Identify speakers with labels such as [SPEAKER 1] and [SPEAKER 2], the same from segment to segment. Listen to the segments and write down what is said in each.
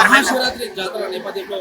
[SPEAKER 1] మహాశివరాత్రి జాతర నేపథ్యంలో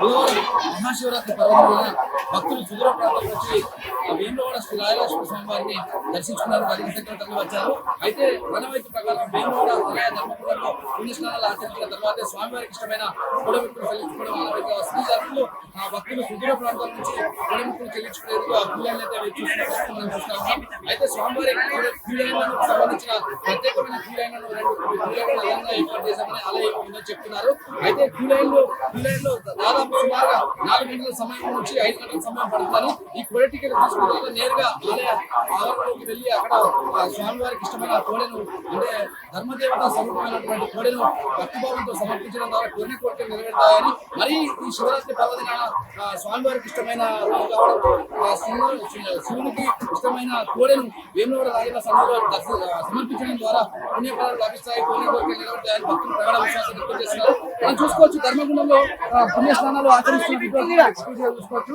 [SPEAKER 1] బుధవారం మహాశివరాత్రి పర్వదిన భక్తులు సుదూర ప్రాంతం వచ్చి ఆ వేములవాడ శ్రీ రాయలక్ష్మి స్వామి వారిని దర్శించుకున్నారు. అధిక సంఖ్యలో తరలి వచ్చారు. అయితే రణవైపు ప్రకారం వేములవాడ ఆలయ ధర్మపురంలో పుణ్యస్నానాలు ఆచరించిన తర్వాత స్వామివారికి ఇష్టమైన కొడమిక్కులు చెల్లించుకోవడం ఆనవాయితీగా వస్తుంది ఆ భక్తులు సుదూర ప్రాంతాల నుంచి కొడమిక్కులు చెల్లించుకునేందుకు ఆ క్యూలైన్ అయితే వేచి చూస్తున్నట్టు అయితే స్వామివారి క్యూలైన్లకు సంబంధించిన ప్రత్యేకమైన క్యూలైన్లను రెండు క్యూలైన్లు అదనంగా ఏర్పాటు చేశామని ఆలయం ఉందని చెప్తున్నారు. అయితే క్యూలైన్లు క్యూలైన్లు దాదాపు సుమారుగా నాలుగు గంటల సమయం నుంచి ఐదు గంటల సమయం పడుతుందని ఈ కోడి టికెట్ తీసుకుంటే నేరుగా ఆలయ ఆలయంలోకి వెళ్ళి అక్కడ ఆ స్వామివారికి ఇష్టమైన కోడెను అంటే ధర్మదేవత స్వరూపమైనటువంటి కోడెను భక్తిభావంతో సమర్పించడం ద్వారా కోరిన కోరికలు నెరవేరుతాయని మరి ఈ శివరాత్రి పర్వదిన ఆ, స్వామివారికి ఇష్టమైన రోజు కావడంతో శివునికి ఇష్టమైన కోడెను వేములవాడ రాజన సన్నిధిలో సమర్పించడం ద్వారా పుణ్యఫలాలు లభిస్తాయి కోరిన కోరికలు నెరవేరుతాయని భక్తులు ప్రగాఢ విశ్వాసం వ్యక్తం చేస్తున్నారు. మనం చూసుకోవచ్చు ధర్మగుణంలో పుణ్యస్నానాలు ఆచరిస్తున్న చూసుకోవచ్చు.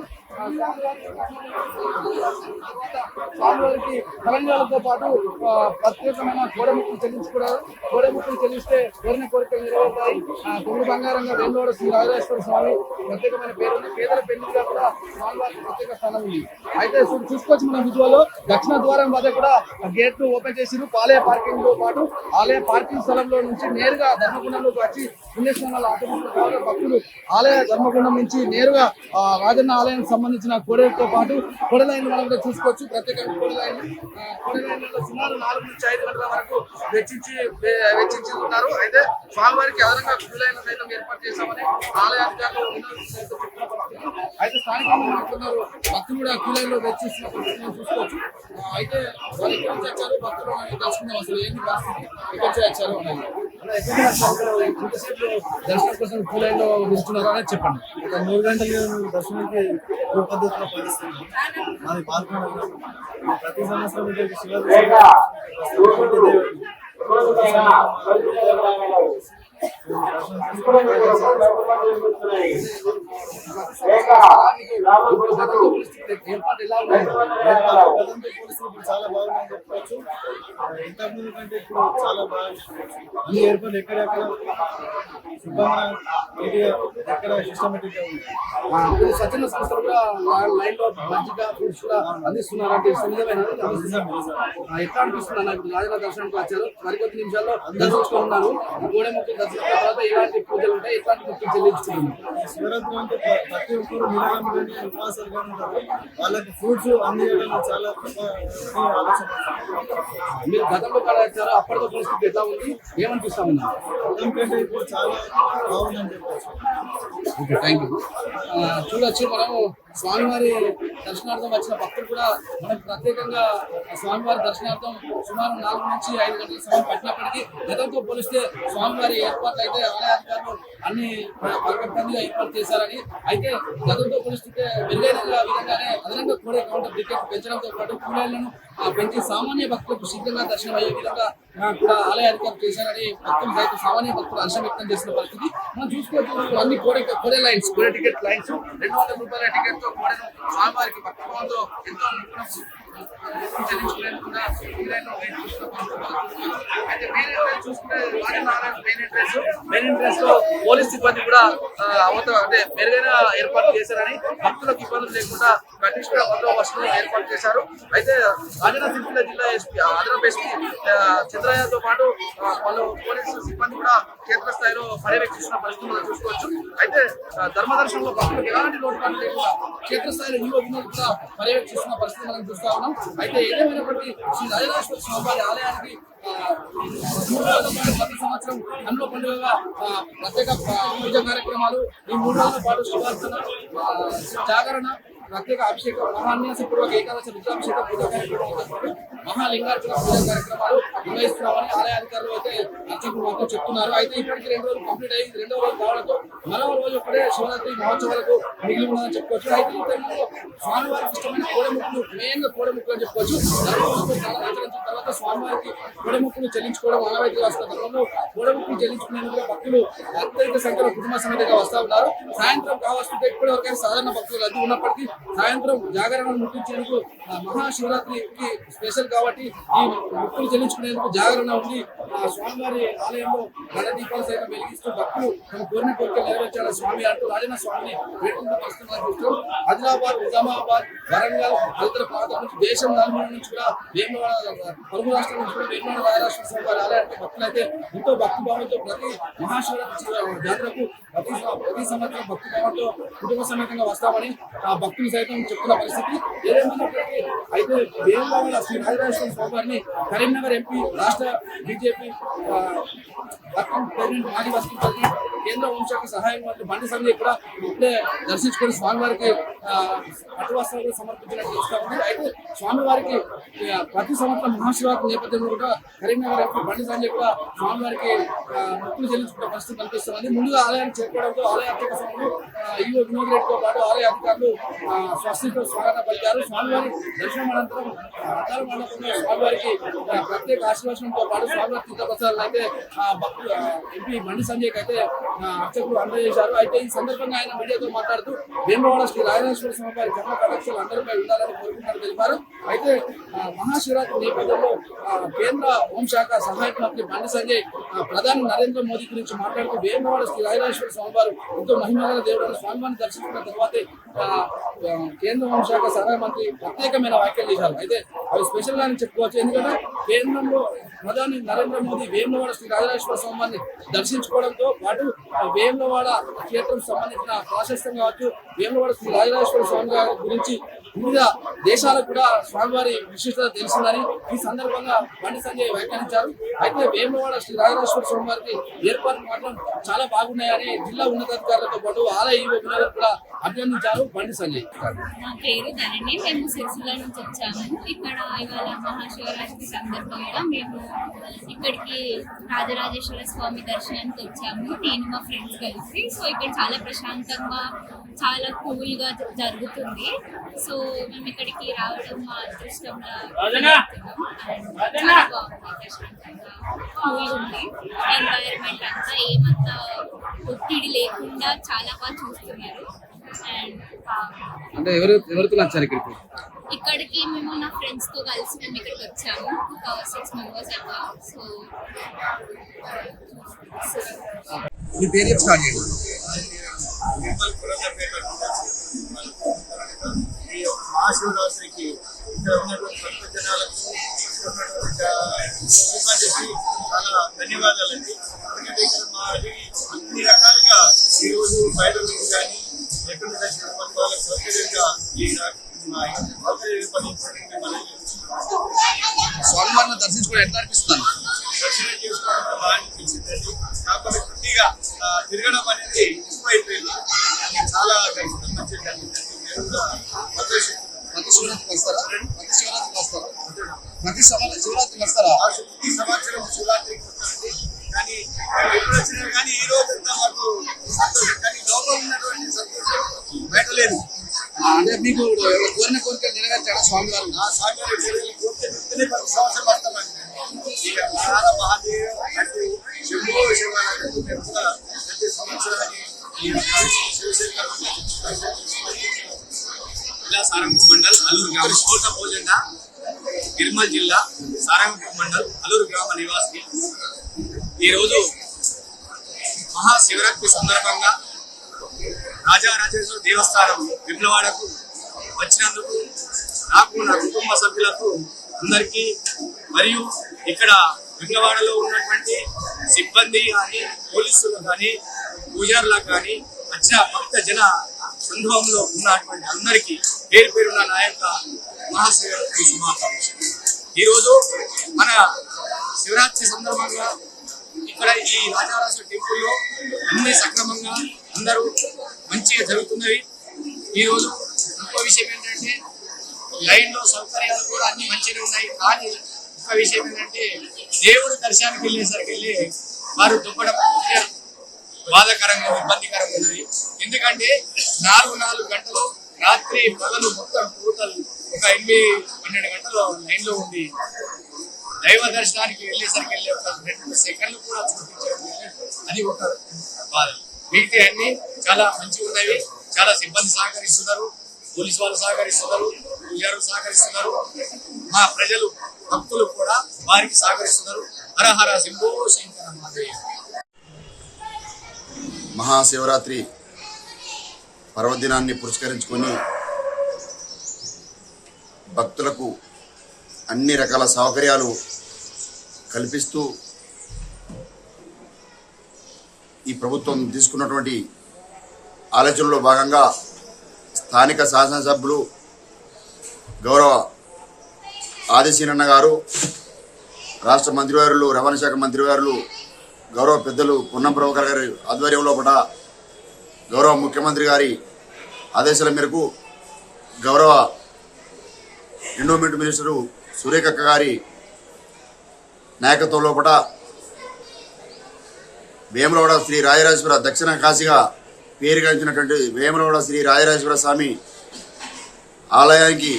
[SPEAKER 1] స్వామివారికి తెలంగాణతో పాటు ప్రత్యేకమైన కోడముక్కులు చెల్లించుకున్నారు. కోడముక్కులు చెల్లిస్తే కోరిన కోరికలు నెరవేరుతాయి. తొమ్మిది బంగారంగా వేణువాడ శ్రీ రాజేశ్వర స్వామి ప్రత్యేకమైన పేరు ఉంది. పేదల పెళ్ళిగా కూడా స్వామివారికి ప్రత్యేక స్థానం ఉంది. అయితే చూసుకోవచ్చు మన విజువల్ దక్షిణ ద్వారం వద్ద కూడా గేట్ ఓపెన్ చేసిరు ఆలయ పార్కింగ్తో పాటు ఆలయ పార్కింగ్ స్థలంలో నుంచి నేరుగా ధర్మగుండంలోకి వచ్చి పుణ్యస్నానాలు ఆచరిస్తున్న భక్తులు ఆలయ ధర్మగుండం నుంచి నేరుగా రాజన్న ఆలయం సంబంధించిన కోడలతో పాటు కోడ మనం కూడా చూసుకోవచ్చు. ప్రత్యేకంగా కోడ లైన్ సుమారు నాలుగు నుంచి ఐదు గంటల వరకు వెచ్చించి వెచ్చించి ఉన్నారు అయితే స్వామివారికి అదనంగా క్యూ సైతం ఏర్పాటు చేశామని ఆలయ అధికారులు అయితే స్థానికంగా మాట్లాడుతున్నారు. భక్తులు కూడా క్యూ వెచ్చిస్తున్న పరిస్థితిని చూసుకోవచ్చు. అయితే వాళ్ళు ఎక్కడి నుంచి వచ్చారు? భక్తులు అని తెలుసుకుందాం అసలు ఏంటి పరిస్థితి? ఎక్కడి నుంచి వచ్చారు? అనేది దర్శనం కోసం క్యూ లైన్లో అనేది చెప్పండి.
[SPEAKER 2] ఒక మూడు గంటలు దర్శనానికి పద్ధతిలో పాటిస్తున్నాం మాది పాల్గొన ప్రతి సంవత్సరం శివరాత్రి
[SPEAKER 1] ఏర్పాటు ఎలా
[SPEAKER 2] చాలా బాగుందని చెప్పవచ్చు ఇంతకు కంటే ఇప్పుడు చాలా బాగా ఎక్కడెక్కడ శుభ్రంగా నీట్గా ఎక్కడ సిస్టమేటిక్గా ఉంది
[SPEAKER 1] సంస్థలు కూడా లైన్లో మంచిగా ఫ్రూట్స్ కూడా అందిస్తున్నారు అంటే నిజమేనా ఎట్లా అనిపిస్తుంది నాకు రాజుల దర్శనానికి వచ్చారు? మరికొద్ది నిమిషాల్లో దర్శించుకున్నారు గోడె ముక్కులు తర్వాత ఎలాంటి పూజలు ఉంటాయి
[SPEAKER 2] శివరాత్రి అంటే ప్రతి ఒక్కరు కానీ ఉంటారు వాళ్ళకి ఫ్రూట్స్ అందించడం చాలా ఆలోచన.
[SPEAKER 1] మీరు గతంలో కూడా వచ్చారు అప్పటితో పరిస్థితి ఎట్లా ఉంది? ఏమనిపిస్తా ఉన్నారు
[SPEAKER 2] ఇప్పుడు చాలా బాగుందని చెప్పచ్చు.
[SPEAKER 1] ఓకే థ్యాంక్ యూ చూడొచ్చు మనము స్వామివారి దర్శనార్థం వచ్చిన భక్తులు కూడా మనకు ప్రత్యేకంగా స్వామివారి దర్శనార్థం సుమారు నాలుగు నుంచి ఐదు గంటల సమయం పట్టినప్పటికీ గతంతో పోలిస్తే స్వామివారి ఏర్పాట్లు అయితే ఆలయాధికారులు అన్ని పకడ్బందీగా ఏర్పాటు చేశారని అయితే గతంతో పోలిస్తే మెరుగైన విధంగానే అదనంగా కూడా కౌంటర్ టికెట్ పెంచడంతో పాటు కూలీలను ప్రతి సామాన్య భక్తులకు శీఘ్రంగా దర్శనం అయ్యే విధంగా కూడా ఆలయ అధికారులు చేశారని భక్తులు సైతం సామాన్య భక్తులు హర్షం వ్యక్తం చేసిన పరిస్థితి. మనం చూసుకోవచ్చు అన్ని కోడే కోడే లైన్స్ కోడే టికెట్ లైన్స్ రెండు వందల రూపాయల టికెట్తో కోడెను స్వామివారికి భక్తిభావంతో ఎంతో నిపుణం చెల్లించుకునేందుకు కూడా అయితే మెయిన్ ఎంట్రెన్స్ చూసుకుంటే రాజనారాయణ మెయిన్ ఎంట్రెన్స్ మెయిన్ ఎంట్రెన్స్లో పోలీస్ సిబ్బంది కూడా అవతల అవత అంటే మెరుగైన ఏర్పాట్లు చేశారని భక్తులకు ఇబ్బందులు లేకుండా కనిష్ట బందోబస్తును ఏర్పాటు చేశారు. అయితే రాజన్న సిరిసిల్ల జిల్లా ఎస్పీ అదనపు ఎస్పీ చంద్రయ్యతో పాటు వాళ్ళు పోలీసు సిబ్బంది కూడా క్షేత్రస్థాయిలో పర్యవేక్షిస్తున్న పరిస్థితి మనం చూసుకోవచ్చు. అయితే ధర్మదర్శనంలో భక్తులకు ఎలాంటి లోటుపాటు లేకుండా క్షేత్రస్థాయిలో ఈ అభిమానులు కూడా పర్యవేక్షిస్తున్న పరిస్థితి మనం చూస్తా ఉన్నాం. అయితే ఏదేమైనప్పటికీ శ్రీ రాజరాజేశ్వర స్వామివారి ఆలయానికి ప్రతి సంవత్సరం అందులో పండుగగా ప్రత్యేక పూజ కార్యక్రమాలు ఈ మూడు రోజుల పాటు శివార్చన జాగరణ ప్రత్యేక అభిషేక మహాన్యాసపూర్వక ఏకాదశ రుద్రాభిషేక పూజ కార్యక్రమం పాటు మహాలింగార్చన పూజ కార్యక్రమాలు నిర్వహిస్తున్నామని ఆలయ అధికారులు అయితే అర్చకులు మాతో చెప్తున్నారు. అయితే ఇప్పటికీ రెండు రోజులు కంప్లీట్ అయింది రెండవ రోజు కావడంతో మరో రోజు ఒకటే శివరాత్రి మహోత్సవాలకు మిగిలి ఉన్నదని చెప్పుకోవచ్చు. అయితే ఈ టైంలో స్వామివారికి ఇష్టమైన కోడెముక్కులు మెయిన్గా కోడెముక్కులు అని చెప్పుకోవచ్చు. ఆచరించిన తర్వాత స్వామివారికి గొడముక్కులు చెల్లించుకోవడం ఆనవాయితీగా వస్తున్న క్రమంలో గొడముక్కులు చెల్లించుకునేందుకు భక్తులు అత్యధిక సంఖ్యలో కుటుంబ సమేతంగా వస్తా ఉన్నారు. సాయంత్రం కావస్తుంటే ఇప్పటి వరకు సాధారణ భక్తులు రద్దీ ఉన్నప్పటికీ సాయంత్రం జాగరణం ముట్టించేందుకు మహాశివరాత్రికి స్పెషల్ కాబట్టి ఈ ముక్కులు చెల్లించుకునేందుకు జాగరణ ఉంది ఆ స్వామివారి ఆలయంలో గణ దీపాలు సైతం వెలిగిస్తూ భక్తులు తమ కోరిన కోరికలు నెరవేర్చాలని స్వామి అంటూ రాజన్న స్వామిని వేడుకుంటూ వస్తున్నారు చూస్తూ ఆదిలాబాద్ నిజామాబాద్ వరంగల్ తదితర ప్రాంతాల నుంచి దేశం నలుగురు నుంచి కూడా వేమవాడ పొరుగు రాష్ట్రం నుంచి కూడా వేమవాడ రాజరాష్ట్ర స్వామి వారి ఆలయానికి భక్తులు అయితే ఎంతో భక్తి భావంతో ప్రతి మహాశివరాత్రి జాతరకు ప్రతి ప్రతి సంవత్సరం భక్తి భావంతో కుటుంబ సమేతంగా వస్తామని ఆ భక్తులు సైతం చెప్తున్న పరిస్థితి. ఏదేమైనప్పటికీ అయితే వేములవాడ శ్రీ రాజరాజేశ్వర స్వామి వారిని కరీంనగర్ ఎంపీ రాష్ట్ర బీజేపీ ప్రెసిడెంట్ మాజీ వర్కింగ్ ప్రెసిడెంట్ కేంద్ర హోంశాఖ సహాయ మంత్రి బండి సంజయ్ కూడా ఇప్పుడే దర్శించుకొని స్వామివారికి అటువస్త్రాలు సమర్పించినట్టు చూస్తా ఉంది. అయితే స్వామివారికి ప్రతి సంవత్సరం మహాశివరాత్రి నేపథ్యంలో కూడా కరీంనగర్ ఎంపీ బండి సంజయ్ కూడా స్వామివారికి ముక్కులు మొక్కులు చెల్లించుకునే పరిస్థితి కనిపిస్తుంది ముందుగా ఆలయానికి చేరుకోవడంతో ఆలయ అర్చక స్వాములు ఈవో వినోద్ రెడ్డితో పాటు ఆలయ అధికారులు స్వస్తితో స్వాగతం పలికారు స్వామివారి దర్శనం అనంతరం ఆ, మండపంలో స్వామివారికి ప్రత్యేక ఆశీర్వచనంతో పాటు స్వామివారి తీర్థప్రసాదాలు అయితే ఎంపీ బండి సంజయ్కి అయితే అర్చకులు అందజేశారు. అయితే ఈ సందర్భంగా ఆయన మీడియాతో మాట్లాడుతూ భీమవాడ శ్రీ రాజరాజేశ్వర స్వామి వారి కర్మ కటాక్షాలు అందరిపై ఉండాలని కోరుకున్నారు తెలిపారు. అయితే మహాశివరాత్రి నేపథ్యంలో కేంద్ర హోంశాఖ సహాయక మంత్రి బండి సంజయ్ ప్రధాని నరేంద్ర మోదీ గురించి మాట్లాడుతూ వేమవాడ శ్రీ రాజరాజేశ్వర స్వామి వారు ఎంతో మహిమగల దేవుడు స్వామివారిని దర్శించుకున్న తర్వాతే కేంద్ర హోంశాఖ సహాయ మంత్రి ప్రత్యేకమైన వ్యాఖ్యలు చేశారు. అయితే అవి స్పెషల్ అని చెప్పుకోవచ్చు. ఎందుకంటే కేంద్రంలో ప్రధాని నరేంద్ర మోదీ వేములవాడ శ్రీ రాజరాజేశ్వర స్వామిని దర్శించుకోవడంతో పాటు ఆ వేములవాడ క్షేత్రం సంబంధించిన ప్రాశస్తం కావచ్చు. వేములవాడ శ్రీ రాజరాజేశ్వర స్వామి గారి గురించి వివిధ దేశాలకు కూడా స్వామివారి విశిష్టత తెలిసిందని ఈ సందర్భంగా బండి సంజయ్ వ్యాఖ్యానించారు. అయితే వేమవాడ శ్రీ రాజరాజేశ్వర స్వామి వారికి ఏర్పాట్లు మాత్రం చాలా బాగున్నాయని జిల్లా ఉన్నతాధికారులతో పాటు ఆలయ ఈవో కూడా అభినందించారు బండి సంజయ్.
[SPEAKER 3] నా పేరు ధరణి. మేము సిరిసిల్ల నుంచి వచ్చాము. ఇక్కడ ఇవాళ మహాశివరాత్రి సందర్భంగా మేము ఇక్కడికి రాజరాజేశ్వర స్వామి దర్శనానికి వచ్చాము. నేను మా ఫ్రెండ్స్ కలిసి. సో ఇక్కడ చాలా ప్రశాంతంగా చాలా కూల్గా జరుగుతుంది. సో మేము ఇక్కడికి రావడం మా అదృష్టంగా కూల్ ఉంది ఎన్వైరన్మెంట్ అంతా ఏమంతా ఒత్తిడి లేకుండా చాలా బాగా చూస్తున్నారు. అండ్
[SPEAKER 1] అంటే ఎవరు ఎవరితో నచ్చారు ఇక్కడికి?
[SPEAKER 3] ఇక్కడికి మేము నా ఫ్రెండ్స్తో కలిసి మేము ఇక్కడికి వచ్చాము. ఒక సిక్స్ మెంబర్స్ అట్లా. సో
[SPEAKER 1] మీ పేరు స్టార్ట్ చేయండి
[SPEAKER 2] నిర్మల్ ఇక్కడ ఉన్నటువంటి భక్త జనాలకు ఉన్నటువంటి చాలా ధన్యవాదాలండి. ఎందుకంటే ఇక్కడ మాది అన్ని రకాలుగా ఈరోజు బయట నుంచి కానీ ఎక్కడ నుంచి వచ్చిన మన వాళ్ళకి సౌకర్యంగా ఈ మా పని మనం
[SPEAKER 1] స్వామివారిని దర్శించుకుని ఎట్లా
[SPEAKER 2] అనిపిస్తున్నాను కోరితే చెప్తేనే సంవత్సరం వస్తామండి ఇక నార మహాదేవ్ అంటే మేము కూడా ప్రతి ఈ
[SPEAKER 4] జిల్లా సారంగపూర్ మండల్ అల్లూరు గ్రామ కోట భోజండ నిర్మల్ జిల్లా సారంగపూర్ మండల్ అల్లూరు గ్రామ నివాసి. ఈరోజు మహాశివరాత్రి సందర్భంగా రాజారాజేశ్వర దేవస్థానం విప్లవాడకు వచ్చినందుకు నాకు నా కుటుంబ సభ్యులకు అందరికీ మరియు ఇక్కడ విప్లవాడలో ఉన్నటువంటి సిబ్బంది కానీ పోలీసులు కానీ పూజారులకు కానీ వచ్చిన భక్త జన సంభవంలో ఉన్నటువంటి అందరికీ పేరు పేరున్న నా యొక్క మహాశివరాత్రి శుభాకాంక్షలు. ఈరోజు మన శివరాత్రి సందర్భంగా ఇక్కడ ఈ రాజారాజ టెంపుల్లో అన్ని సక్రమంగా అందరూ మంచిగా జరుగుతున్నవి. ఈరోజు ఇంకో విషయం ఏంటంటే లైన్లో సౌకర్యాలు కూడా అన్ని మంచిగా ఉన్నాయి. కానీ ఒక విషయం ఏంటంటే దేవుడు దర్శనానికి వెళ్ళేసరికి వెళ్ళి వారు దుప్పడం కొద్దిగా బాధాకరంగా ఇబ్బందికరంగా ఉన్నది. ఎందుకంటే నాలుగు నాలుగు గంటలు రాత్రి పగలు మొత్తం టోటల్ ఒక ఎనిమిది పన్నెండు గంటలు లైన్లో ఉండి దైవ దర్శనానికి వెళ్ళేసరికి వెళ్ళే ఒక రెండు సెకండ్లు కూడా చూపించడం అది ఒక బాధ. మిగతా అన్ని చాలా మంచిగా ఉన్నవి చాలా సిబ్బంది సహకరిస్తున్నారు. పోలీసు వాళ్ళు సహకరిస్తున్నారు. పూజారు సహకరిస్తున్నారు. మా ప్రజలు భక్తులు కూడా వారికి సహకరిస్తున్నారు. హరహర శంభో శంకర మహాదేవ్.
[SPEAKER 5] మహాశివరాత్రి పర్వదినాన్ని పురస్కరించుకొని భక్తులకు అన్ని రకాల సౌకర్యాలు కల్పిస్తూ ఈ ప్రభుత్వం తీసుకున్నటువంటి ఆలోచనలో భాగంగా స్థానిక శాసనసభ్యులు గౌరవ ఆదిశీనన్న గారు రాష్ట్ర మంత్రివారులు రవాణా శాఖ మంత్రివారులు గౌరవ పెద్దలు పొన్నం ప్రభాకర్ గారి ఆధ్వర్యంలో పట గౌరవ ముఖ్యమంత్రి గారి ఆదేశాల మేరకు గౌరవ ఎండోమెంట్ మినిస్టరు సురేఖక్క గారి నాయకత్వంలో కూడా వేమలవాడ శ్రీ రాజరాజేశ్వర దక్షిణ కాశీగా పేరుగాంచినటువంటి వేమలవాడ శ్రీ రాజరాజేశ్వర స్వామి ఆలయానికి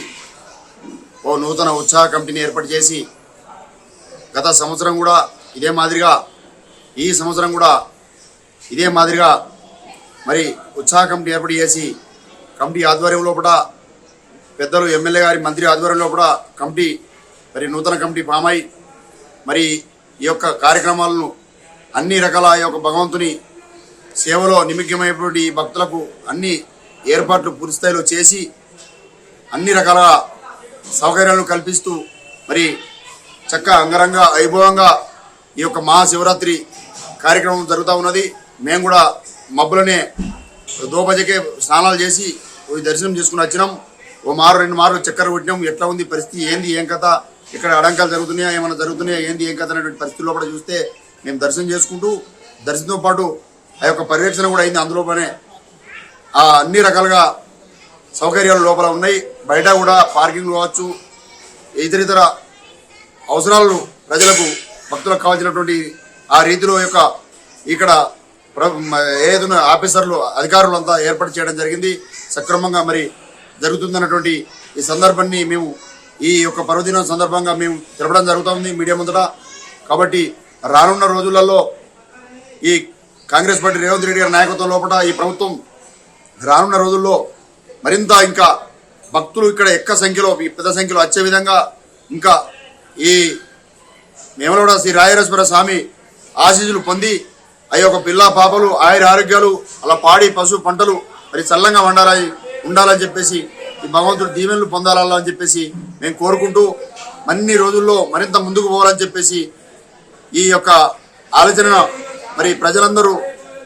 [SPEAKER 5] ఓ నూతన ఉత్సాహ కమిటీని ఏర్పాటు చేసి గత సంవత్సరం కూడా ఇదే మాదిరిగా ఈ సంవత్సరం కూడా ఇదే మాదిరిగా మరి ఉత్సాహ కమిటీ ఏర్పాటు చేసి కమిటీ ఆధ్వర్యం లోపల పెద్దలు ఎమ్మెల్యే గారి మంత్రి ఆధ్వర్యం లోపల కమిటీ మరి నూతన కమిటీ ఫామ్ అయి మరి ఈ యొక్క కార్యక్రమాలను అన్ని రకాల ఈ యొక్క భగవంతుని సేవలో నిమగ్నమైనటువంటి ఈ భక్తులకు అన్ని ఏర్పాట్లు పూర్తి స్థాయిలో చేసి అన్ని రకాల సౌకర్యాలను కల్పిస్తూ మరి చక్క అంగరంగ వైభవంగా ఈ యొక్క మహాశివరాత్రి కార్యక్రమం జరుగుతూ ఉన్నది. మేము కూడా మబ్బులనే దోపజకే స్నానాలు చేసి పోయి దర్శనం చేసుకుని వచ్చినాం. ఓ మారు రెండు మార్లు చక్కెర కొట్టినాం. ఎట్లా ఉంది పరిస్థితి? ఏంది? ఏం కథ? ఇక్కడ అడంకాలు జరుగుతున్నాయా? ఏమైనా జరుగుతున్నాయా? ఏంది? ఏం కథ అనేటువంటి పరిస్థితుల్లో కూడా చూస్తే మేము దర్శనం చేసుకుంటూ దర్శనంతో పాటు ఆ యొక్క పర్యవేక్షణ కూడా అయింది. అందులోపనే అన్ని రకాలుగా సౌకర్యాలు లోపల ఉన్నాయి. బయట కూడా పార్కింగ్ కావచ్చు. ఇతరితర అవసరాలను ప్రజలకు భక్తులకు కావాల్సినటువంటి ఆ రీతిలో యొక్క ఇక్కడ ఏదైనా ఆఫీసర్లు అధికారులు అంతా ఏర్పాటు చేయడం జరిగింది. సక్రమంగా మరి జరుగుతుందన్నటువంటి ఈ సందర్భాన్ని మేము ఈ యొక్క పర్వదినం సందర్భంగా మేము తెలపడం జరుగుతుంది మీడియా ముందట. కాబట్టి రానున్న రోజులలో ఈ కాంగ్రెస్ పార్టీ రేవంత్ రెడ్డి గారి నాయకత్వం లోపల ఈ ప్రభుత్వం రానున్న రోజుల్లో మరింత ఇంకా భక్తులు ఇక్కడ ఎక్క సంఖ్యలో ఈ పెద్ద సంఖ్యలో వచ్చే విధంగా ఇంకా ఈ మేమలోడ శ్రీ రాయరేశ్వర స్వామి ఆశీస్సులు పొంది ఆ యొక్క పిల్ల పాపలు ఆయుర ఆరోగ్యాలు అలా పాడి పశు పంటలు మరి చల్లంగా వండాలని ఉండాలని చెప్పేసి ఈ భగవంతుడు దీవెనలు పొందాలని చెప్పేసి మేము కోరుకుంటూ అన్ని రోజుల్లో మరింత ముందుకు పోవాలని చెప్పేసి ఈ యొక్క ఆలోచన మరి ప్రజలందరూ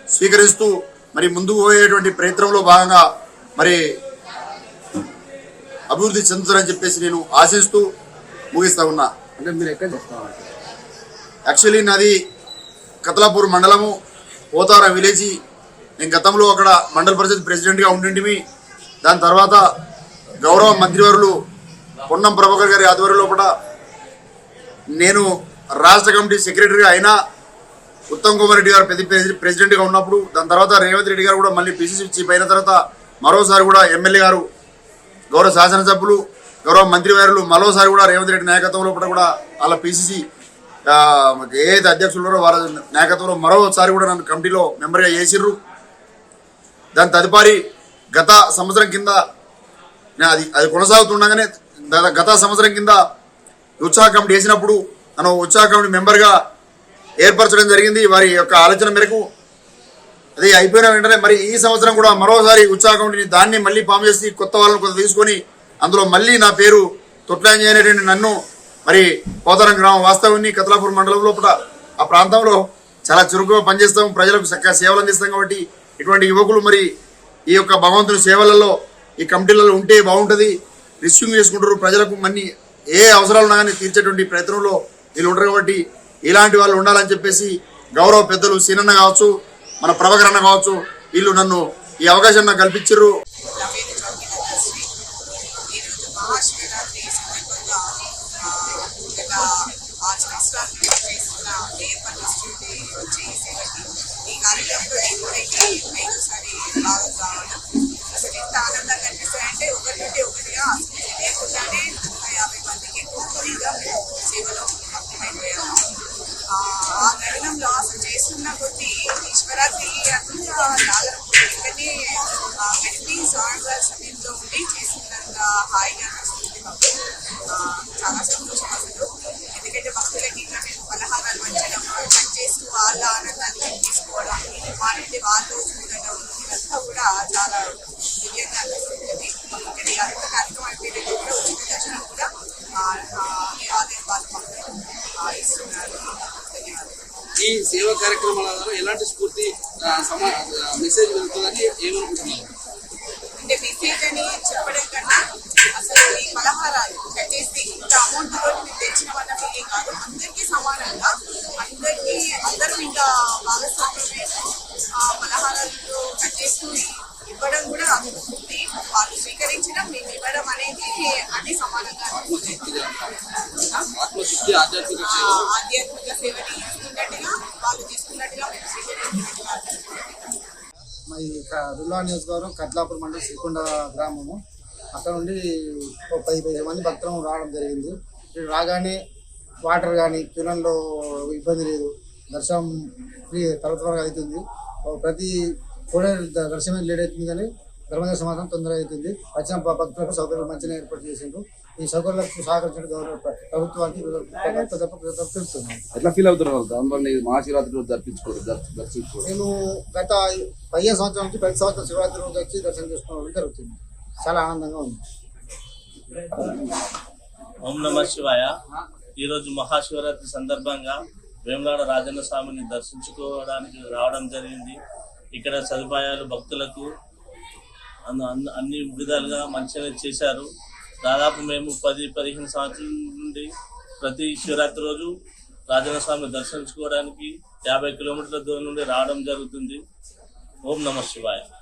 [SPEAKER 5] స్వీకరిస్తూ మరి ముందుకు పోయేటువంటి ప్రయత్నంలో భాగంగా మరి అభివృద్ధి చెందుతారని చెప్పేసి నేను ఆశిస్తూ ముగిస్తా ఉన్నా.
[SPEAKER 1] అంటే మీరు ఎక్కడ
[SPEAKER 5] యాక్చువల్లీ నాది కతలాపూర్ మండలము పోతారం విలేజ్. నేను గతంలో అక్కడ మండల పరిషత్ ప్రెసిడెంట్గా ఉండింటిమి. దాని తర్వాత గౌరవ మంత్రివర్యులు పొన్నం ప్రభాకర్ గారి ఆధ్వర్యంలో కూడా నేను రాష్ట్ర కమిటీ సెక్రటరీగా అయినా ఉత్తమ్ కుమార్ రెడ్డి గారు పెద్ద ప్రెసి- ప్రెసిడెంట్గా ఉన్నప్పుడు దాని తర్వాత రేవంత్ రెడ్డి గారు కూడా మళ్ళీ పిసిసి చీఫ్ అయిన తర్వాత మరోసారి కూడా ఎమ్మెల్యే గారు గౌరవ శాసనసభ్యులు గౌరవ మంత్రివర్యులు మరోసారి కూడా రేవంత్ రెడ్డి నాయకత్వంలో కూడా కూడా వాళ్ళ పిసిసి ఏదైతే అధ్యక్షులు ఉన్నారో వాళ్ళ నాయకత్వంలో మరోసారి కూడా నన్ను కమిటీలో మెంబర్గా చేసిర్రు. దాని తదుపరి గత సంవత్సరం కింద నేను అది అది కొనసాగుతుండగానే గత- గత సంవత్సరం కింద ఉత్సాహ కమిటీ వేసినప్పుడు నన్ను ఉత్సాహ కమిటీ మెంబర్గా ఏర్పరచడం జరిగింది. వారి యొక్క ఆలోచన మేరకు అది అయిపోయిన వెంటనే మరి ఈ సంవత్సరం కూడా మరోసారి ఉత్సాహ కమిటీని దాన్ని మళ్ళీ ఫామ్ చేసి కొత్త వాళ్ళని కొంత తీసుకొని అందులో మళ్ళీ నా పేరు తొట్లాంజీ అనేటువంటి నన్ను మరి పోతారం గ్రామం వాస్తవాన్ని కతలాపూర్ మండలం లోపల ఆ ప్రాంతంలో చాలా చురుకుగా పనిచేస్తాం ప్రజలకు చక్కగా సేవలు అందిస్తాం కాబట్టి ఇటువంటి యువకులు మరి ఈ యొక్క భగవంతుని సేవలలో ఈ కమిటీలలో ఉంటే బాగుంటుంది. రిసీవింగ్ చేసుకుంటారు. ప్రజలకు మన్ని ఏ అవసరాలు ఉన్నా కానీ తీర్చేటువంటి ప్రయత్నంలో వీళ్ళు ఉంటారు కాబట్టి ఇలాంటి వాళ్ళు ఉండాలని చెప్పేసి గౌరవ పెద్దలు సీనన్న కావచ్చు మన ప్రభకరణ కావచ్చు వీళ్ళు నన్ను ఈ అవకాశం నాకు కల్పించారు
[SPEAKER 6] నవేద చౌకీ అసలు ఎంత ఆనందంగా నుండి ఒకటిగా లేకుండానే యాభై మందికి సేవలో ఉన్నాం అయిపోయాము ఆ ఆ తరుణంలో అసలు చేస్తున్న కొద్ది ఈశ్వరాత్రి అంతా నాగరం ఇక్కడనే ఆ, గడిపి సమయంలో ఉండి చేస్తున్నంత హాయ్ ఈ
[SPEAKER 1] సేవా కార్యక్రమాల ద్వారా ఎలాంటి స్ఫూర్తి మెసేజ్ వెళ్తుందని ఏమనుకుంటున్నారు?
[SPEAKER 6] అంటే మెసేజ్ అని చెప్పడం కన్నా అసలు ఈ పలహారాలు కట్టేసి ఇంత అమౌంట్ తోటి మేము తెచ్చినామన్న ఫీలింగ్ కాదు అందరికీ సమానంగా అందరికీ అందరూ ఇంకా భాగస్వామ్యమే పలహారాలు కట్టేస్తూ ఇవ్వడం కూడా ఉంది వాళ్ళు స్వీకరించడం మేము ఇవ్వడం అనేది అన్ని సమానంగా
[SPEAKER 1] ఆధ్యాత్మిక
[SPEAKER 6] ఆ
[SPEAKER 1] సేవ
[SPEAKER 6] ఆధ్యాత్మిక సేవని ఇస్తున్నట్టుగా వాళ్ళు తీసుకున్నట్టుగా మేము స్వీకరించినట్టుగా
[SPEAKER 7] రుల్లా నియోజకవర్గం కట్లాపూర్ మండలం శ్రీకొండ గ్రామము. అక్కడ నుండి ఒక పది పదిహేను మంది భక్తులు రావడం జరిగింది. ఇక్కడ రాగానే వాటర్ కానీ క్యూలంలో ఇబ్బంది లేదు. దర్శనం ఫ్రీ త్వర త్వరగా అవుతుంది ప్రతి కూడా దర్శనం లేట్ అవుతుంది కానీ ధర్మదర్శనం మాత్రం తొందరగా అవుతుంది. వచ్చిన భక్తులకు సౌకర్యాలు మంచిగా ఏర్పాటు చేసిండ్రు. ఈ సౌకర్యాలకు సహకరించిన గౌరవ ప్ర- ప్రభుత్వానికి
[SPEAKER 8] ఎట్లా ఫీల్ అవుతున్నారు మహాశివరాత్రి దర్శించుకోరు దర్శ- దర్శించుకోరు.
[SPEAKER 7] నేను గత పదిహేను సంవత్సరాల నుంచి ప్రతి సంవత్సరం శివరాత్రి రోజు వచ్చి దర్శనం చేసుకోవడం జరుగుతుంది. చాలా ఆనందంగా ఉంది.
[SPEAKER 9] ఓం నమ శివాయ. ఈరోజు మహాశివరాత్రి సందర్భంగా వేములాడ రాజన్న స్వామిని దర్శించుకోవడానికి రావడం జరిగింది. ఇక్కడ సదుపాయాలు భక్తులకు అన్ని- విధాలుగా మంచిగా చేశారు. దాదాపు మేము పది పదిహేను సంవత్సరాల నుండి ప్రతి శివరాత్రి రోజు రాజన్న స్వామిని దర్శించుకోవడానికి యాభై కిలోమీటర్ల దూరం నుండి రావడం జరుగుతుంది. ఓం నమ శివాయ.